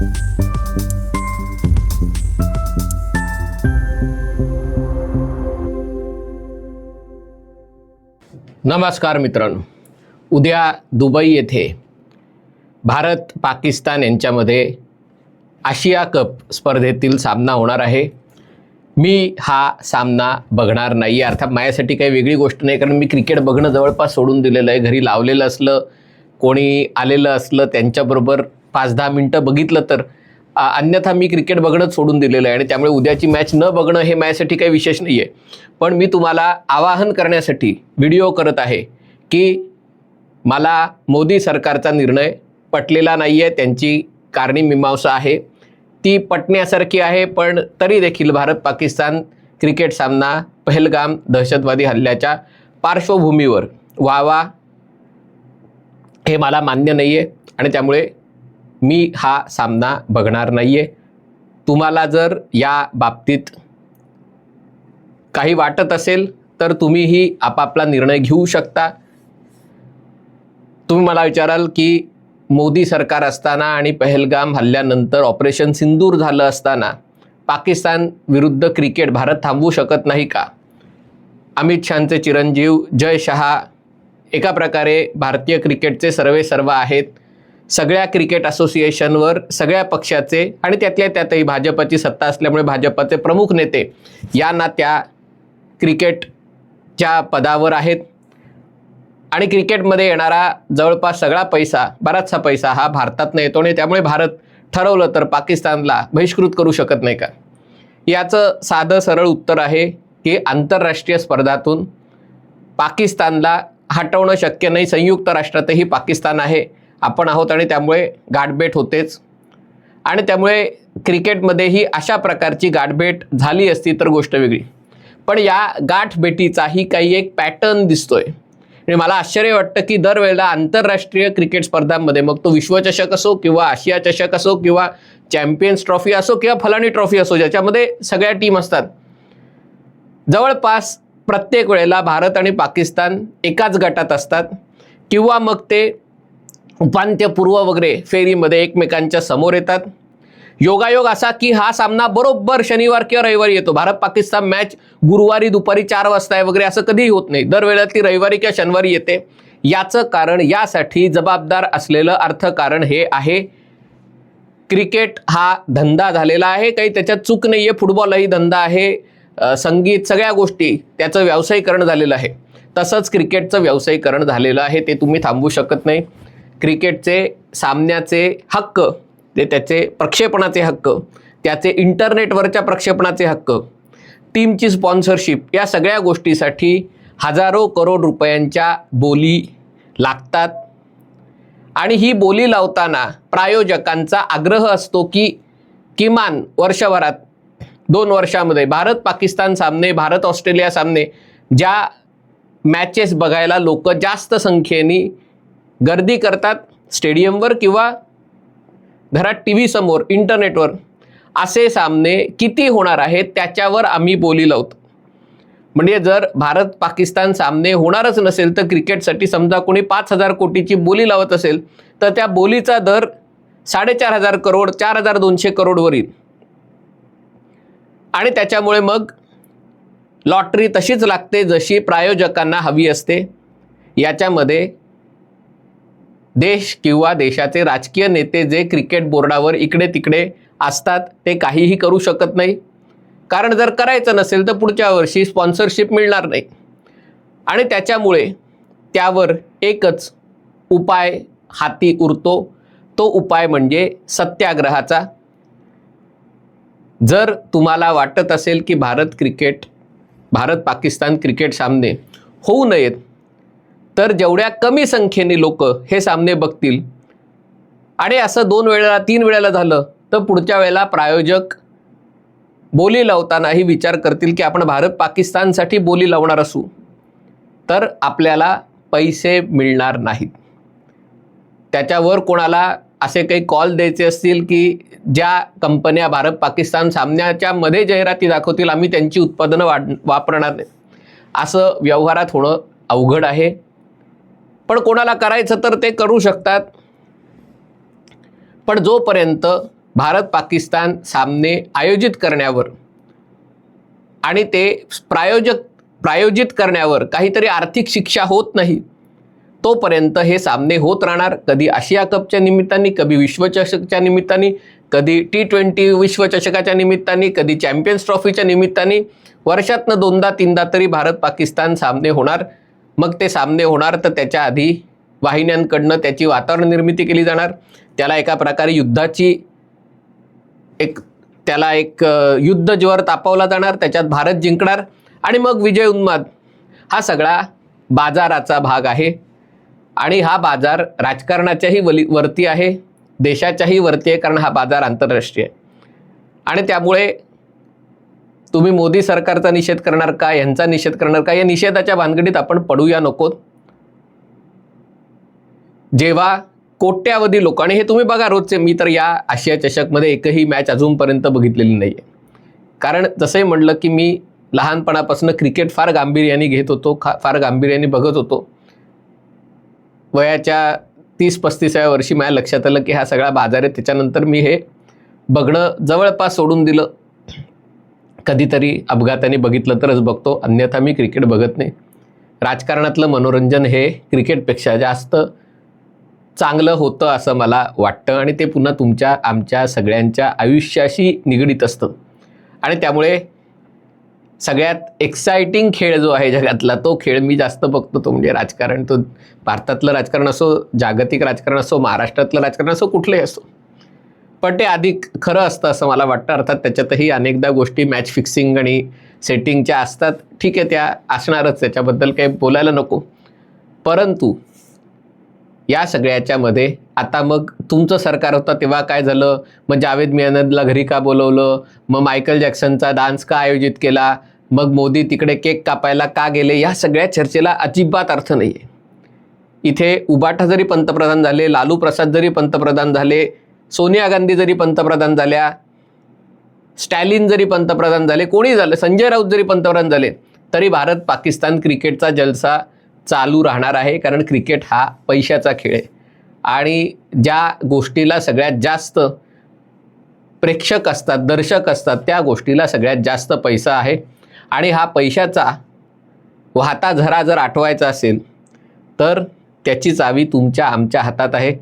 नमस्कार मित्रांनो. उद्या दुबई येथे भारत पाकिस्तान यांच्यामध्ये आशिया कप स्पर्धेतील सामना होणार आहे. मी हा सामना बघणार नाही आहे अर्थात माझ्यासाठी काही वेगळी गोष्ट नाही कारण मी क्रिकेट बघणं जवळपास सोडून दिलेलं आहे. घरी लावलेलं असलं कोणी आलेलं असलं त्यांच्याबरोबर पाच दहा मिनटं बघितलं तर अन्यथा मी क्रिकेट बघणंच सोडून दिलेलं आहे आणि त्यामुळे उद्याची मॅच न बघणं हे माझ्यासाठी काही विशेष नाही आहे पण मी तुम्हाला आवाहन करण्यासाठी व्हिडिओ करत आहे की मला मोदी सरकारचा निर्णय पटलेला नाही आहे त्यांची कारणी मीमांसा आहे. ती पटण्यासारखी आहे पण तरी देखील भारत पाकिस्तान क्रिकेट सामना पहलगाम दहशतवादी हल्ल्याच्या पार्श्वभूमीवर व्हावा हे मला मान्य नाही आहे आणि त्यामुळे मी हा सामना बघणार नाही आहे तुम्हाला जर या बाबतीत काही वाटत असेल तर तुम्हीही आपापला निर्णय घेऊ शकता. तुम्ही मला विचाराल की मोदी सरकार असताना आणि पहलगाम हल्ल्यानंतर ऑपरेशन सिंदूर झालं असताना पाकिस्तान विरुद्ध क्रिकेट भारत थांबवू शकत नाही का? अमित शहाचे चिरंजीव जय शहा एका प्रकारे भारतीय क्रिकेटचे सर्वे सर्व आहेत. सगळ्या क्रिकेट असोसिएशनवर सगळ्या पक्षाचे आणि त्यातल्या त्यातही भाजपची सत्ता असल्यामुळे भाजपचे प्रमुख नेते यांना त्या क्रिकेटच्या पदावर आहेत. आणि क्रिकेटमध्ये येणारा जवळपास सगळा पैसा बराचसा पैसा हा भारतातनं येतो आणि त्यामुळे भारत ठरवलं तर पाकिस्तानला बहिष्कृत करू शकत नाही का? याचं साधं सरळ उत्तर आहे की आंतरराष्ट्रीय स्पर्धातून पाकिस्तानला हटवणं शक्य नाही. संयुक्त राष्ट्रातही पाकिस्तान आहे. आपण आहोत आणि त्यामुळे गाठभेट होतेच. आणि त्यामुळे क्रिकेटमध्येही अशा प्रकारची गाठभेट झाली असती तर गोष्ट वेगळी. पण या गाठभेटीचाही काही एक पॅटर्न दिसतोय. आणि मला आश्चर्य वाटतं की दरवेळेला आंतरराष्ट्रीय क्रिकेट स्पर्धांमध्ये मग तो विश्वचषक असो किंवा आशिया चषक असो किंवा चॅम्पियन्स ट्रॉफी असो किंवा फलानी ट्रॉफी असो ज्याच्यामध्ये सगळ्या टीम असतात. जवळपास प्रत्येक वेळेला भारत आणि पाकिस्तान एकाच गटात असतात. किंवा मग ते उपांत्यपूर्व वगैरे फेरीमध्ये एकमेकांच्या समोर येतात. योगायोग असा की हा सामना बरोबर शनिवार किंवा रविवारी येतो. भारत पाकिस्तान मॅच गुरुवारी दुपारी चार वाजता आहे वगैरे असं कधीही होत नाही. दरवेळेला ती रविवारी किंवा शनिवारी येते. याचं कारण यासाठी जबाबदार असलेलं अर्थकारण हे आहे. क्रिकेट हा धंदा झालेला आहे. काही त्याच्यात चूक नाही आहे फुटबॉलही धंदा आहे. संगीत सगळ्या गोष्टी त्याचं व्यावसायीकरण झालेलं आहे. तसंच क्रिकेटचं व्यावसायीकरण झालेलं आहे. ते तुम्ही थांबवू शकत नाही. क्रिकेटचे सामन्याचे हक्क ते त्याचे प्रक्षेपणाचे हक्क त्याचे इंटरनेटवरच्या प्रक्षेपणाचे हक्क टीमची स्पॉन्सरशिप या सगळ्या गोष्टीसाठी हजारो करोड रुपयांच्या बोली लागतात. आणि ही बोली लावताना प्रायोजकांचा आग्रह असतो की किमान वर्षभरात दोन वर्षामध्ये भारत पाकिस्तान सामने भारत ऑस्ट्रेलिया सामने ज्या मॅचेस बघायला लोक जास्त संख्येने गर्दी करतात स्टेडियमवर किंवा घरात टी व्ही समोर इंटरनेटवर असे सामने किती होणार आहेत त्याच्यावर आम्ही बोली लावतो म्हणजे जर भारत पाकिस्तान सामने होणारच नसेल तर क्रिकेटसाठी समजा कोणी पाच हजार कोटीची बोली लावत असेल तर त्या बोलीचा दर साडेचार हजार करोड चार हजार दोनशे करोडवर येईल. आणि त्याच्यामुळे मग लॉटरी तशीच लागते जशी प्रायोजकांना हवी असते. याच्यामध्ये देश किंवा देशाचे राजकीय नेते जे क्रिकेट बोर्डावर इकडे तिकडे असतात ते काहीही करू शकत नाही. कारण जर करायचं नसेल तर पुढच्या वर्षी स्पॉन्सरशिप मिळणार नाही. आणि त्याच्यामुळे त्यावर एकच उपाय हाती उरतो. तो उपाय म्हणजे सत्याग्रहाचा. जर तुम्हाला वाटत असेल की भारत क्रिकेट भारत पाकिस्तान क्रिकेट सामने होऊ नयेत तर जेवढ्या कमी संख्येने लोक हे सामने बघतील आणि असं दोन वेळेला तीन वेळेला झालं तर पुढच्या वेळेला प्रायोजक बोली लावतानाही विचार करतील की आपण भारत पाकिस्तानसाठी बोली लावणार असू तर आपल्याला पैसे मिळणार नाहीत. त्याच्यावर कोणाला असे काही कॉल द्यायचे असतील की ज्या कंपन्या भारत पाकिस्तान सामन्याच्या मध्ये जाहिराती दाखवतील आम्ही त्यांची उत्पादनं वाढ वापरणार नाही. असं व्यवहारात होणं अवघड आहे. पण कोणाला करायचं तर ते करू शकतात. पण जोपर्यंत भारत पाकिस्तान सामने आयोजित करण्यावर आणि ते प्रायोजक प्रायोजित करण्यावर काहीतरी आर्थिक शिक्षा होत नाही तोपर्यंत हे सामने होत राहणार. कधी आशिया कपच्या निमित्ताने कधी विश्वचषकच्या निमित्ताने कधी टी ट्वेंटी विश्वचषकाच्या निमित्ताने कधी चॅम्पियन्स ट्रॉफीच्या निमित्ताने वर्षातनं दोनदा तीनदा तरी भारत पाकिस्तान सामने होणार. मग ते सामने होणार तर त्याच्या आधी वाहिन्यांकडनं त्याची वातावरण निर्मिती केली जाणार. त्याला एका प्रकारे युद्धाची एक त्याला एक युद्ध ज्वर तापवला जाणार त्याच्यात भारत जिंकणार आणि मग विजय उन्माद हा सगळा बाजाराचा भाग आहे. आणि हा बाजार राजकारणाच्याही वली वरती आहे देशाच्याही वरती आहे कारण हा बाजार आंतरराष्ट्रीय आहे. आणि त्यामुळे तुम्ही मोदी सरकारचा निषेध करणार का? यांचा निषेध करणार का? या निषेधाच्या भानगडीत आपण पडूया नकोत. जेव्हा कोट्यावधी लोक आणि हे तुम्ही बघा रोजचे मी तर या आशिया चषकमध्ये एकही मॅच अजूनपर्यंत बघितलेली नाही आहे कारण जसंही म्हणलं की मी लहानपणापासून क्रिकेट फार गांभीर्याने घेत होतो खा फार गांभीर्याने बघत होतो. वयाच्या तीस पस्तीसाव्या वर्षी माझ्या लक्षात आलं की हा सगळा बाजार आहे. त्याच्यानंतर मी हे बघणं जवळपास सोडून दिलं. कधीतरी अपघाताने बघितलं तरच बघतो अन्यथा मी क्रिकेट बघत नाही. राजकारणातलं मनोरंजन हे क्रिकेटपेक्षा जास्त चांगलं होतं असं मला वाटतं आणि ते पुन्हा तुमच्या आमच्या सगळ्यांच्या आयुष्याशी निगडीत असतं. आणि त्यामुळे सगळ्यात एक्सायटिंग खेळ जो आहे जगातला तो खेळ मी जास्त बघतो तो म्हणजे राजकारण. तो भारतातलं राजकारण असो जागतिक राजकारण असो महाराष्ट्रातलं राजकारण असो कुठलंही असो. पटे अधिक खरं असतं असं मला वाटतं. अर्थात त्याच्यातही अनेकदा गोष्टी मॅच फिक्सिंग आणि सेटिंगच्या असतात ठीक आहे त्या असणारच. त्याच्याबद्दल काही बोलायला नको. परंतु या सगळ्याच्यामध्ये आता मग तुमचं सरकार होतं तेव्हा काय झालं? मग जावेद मेहनतला घरी का बोलवलं? मग मायकल जॅक्सनचा डान्स का आयोजित केला? मग मोदी तिकडे केक कापायला का गेले? या सगळ्या चर्चेला अजिबात अर्थ नाही आहे इथे उबाठा जरी पंतप्रधान झाले लालू प्रसाद जरी पंतप्रधान झाले सोनिया गांधी जरी पंतप्रधान झाल्या स्टॅलिन जरी पंतप्रधान झाले कोणी झालं संजय राऊत जरी पंतप्रधान झाले तरी भारत पाकिस्तान क्रिकेटचा जलसा चालू राहणार आहे कारण क्रिकेट हा पैशाचा खेळ आहे. आणि ज्या गोष्टीला सगळ्यात जास्त प्रेक्षक असतात दर्शक असतात त्या गोष्टीला सगळ्यात जास्त पैसा आहे. आणि हा पैशाचा वाहता झरा जर आठवायचा असेल तर त्याची चावी तुमच्या आमच्या हातात आहे.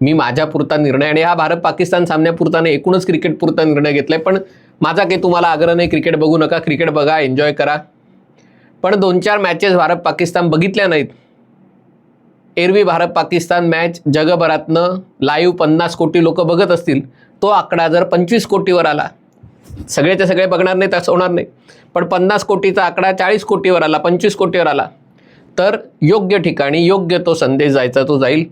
मी माझ्यापुरता निर्णय आणि हा भारत पाकिस्तान सामन्यापुरता नाही एकूणच क्रिकेटपुरता निर्णय घेतला आहे पण माझा काही तुम्हाला आग्रह नाही क्रिकेट बघू नका क्रिकेट बघा एन्जॉय करा. पण दोन चार मॅचेस भारत पाकिस्तान बघितल्या नाहीत. एरवी भारत पाकिस्तान मॅच जगभरातनं लाईव्ह पन्नास कोटी लोक बघत असतील. तो आकडा जर पंचवीस कोटीवर आला सगळेचे सगळे बघणार नाहीत असं होणार नाही. पण पन्नास कोटीचा आकडा चाळीस कोटीवर आला पंचवीस कोटीवर आला तर योग्य ठिकाणी योग्य तो संदेश जायचा तो जाईल.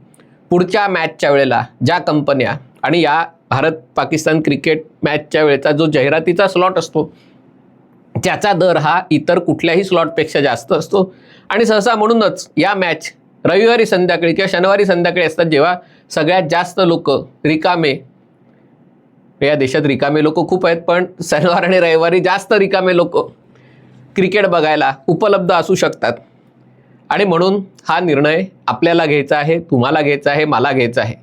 पुढच्या मॅचच्या वेळेला ज्या कंपन्या आणि या भारत पाकिस्तान क्रिकेट मॅचच्या वेळेचा जो जाहिरातीचा स्लॉट असतो त्याचा दर हा इतर कुठल्याही स्लॉटपेक्षा जास्त असतो. आणि सहसा म्हणूनच या मॅच रविवारी संध्याकाळी किंवा शनिवारी संध्याकाळी असतात जेव्हा सगळ्यात जास्त लोक रिकामे या देशात रिकामे लोक खूप आहेत पण शनिवार आणि रविवारी जास्त रिकामे लोक क्रिकेट बघायला उपलब्ध असू शकतात. आणि म्हणून हा निर्णय आपल्याला घ्यायचा आहे तुम्हाला घ्यायचा आहे मला घ्यायचा आहे.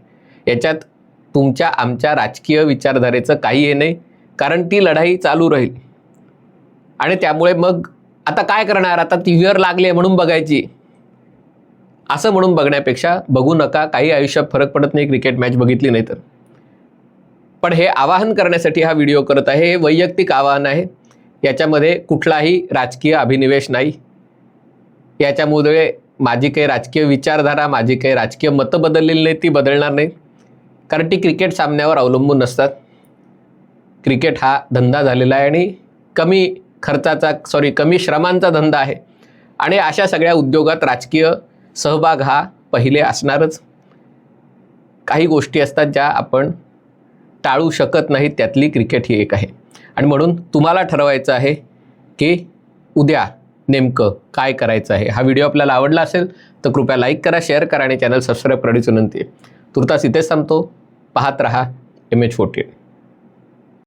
याच्यात तुमच्या आमच्या राजकीय विचारधारेचं काही हे नाही कारण ती लढाई चालू राहील. आणि त्यामुळे मग आता काय करणार? आता टी व्हीवर लागले म्हणून बघायची. असं म्हणून बघण्यापेक्षा बघू नका काही आयुष्यात फरक पडत नाही क्रिकेट मॅच बघितली नाही तर. पण हे आवाहन करण्यासाठी हा व्हिडिओ करत आहे हे वैयक्तिक आवाहन आहे. याच्यामध्ये कुठलाही राजकीय अभिनिवेश नाही. याच्यामुळे माझी काही राजकीय विचारधारा माझी काही राजकीय मतं बदललेली नाही ती बदलणार नाही कारण ती क्रिकेट सामन्यावर अवलंबून नसतात. क्रिकेट हा धंदा झालेला आहे आणि कमी खर्चाचा सॉरी कमी श्रमांचा धंदा आहे. आणि अशा सगळ्या उद्योगात राजकीय सहभाग हा पहिले असणारच. काही गोष्टी असतात ज्या आपण टाळू शकत नाहीत त्यातली क्रिकेट ही एक आहे. आणि म्हणून तुम्हाला ठरवायचं आहे की उद्या नेमकं काय करायचं आहे? हा व्हिडिओ आपल्याला आवडला असेल तर कृपया लाईक करा शेअर करा आणि चॅनल सबस्क्राईब करण्याची विनंती आहे. तुर्तास इथेच थांबतो. पाहत रहा एम एच फोर्टी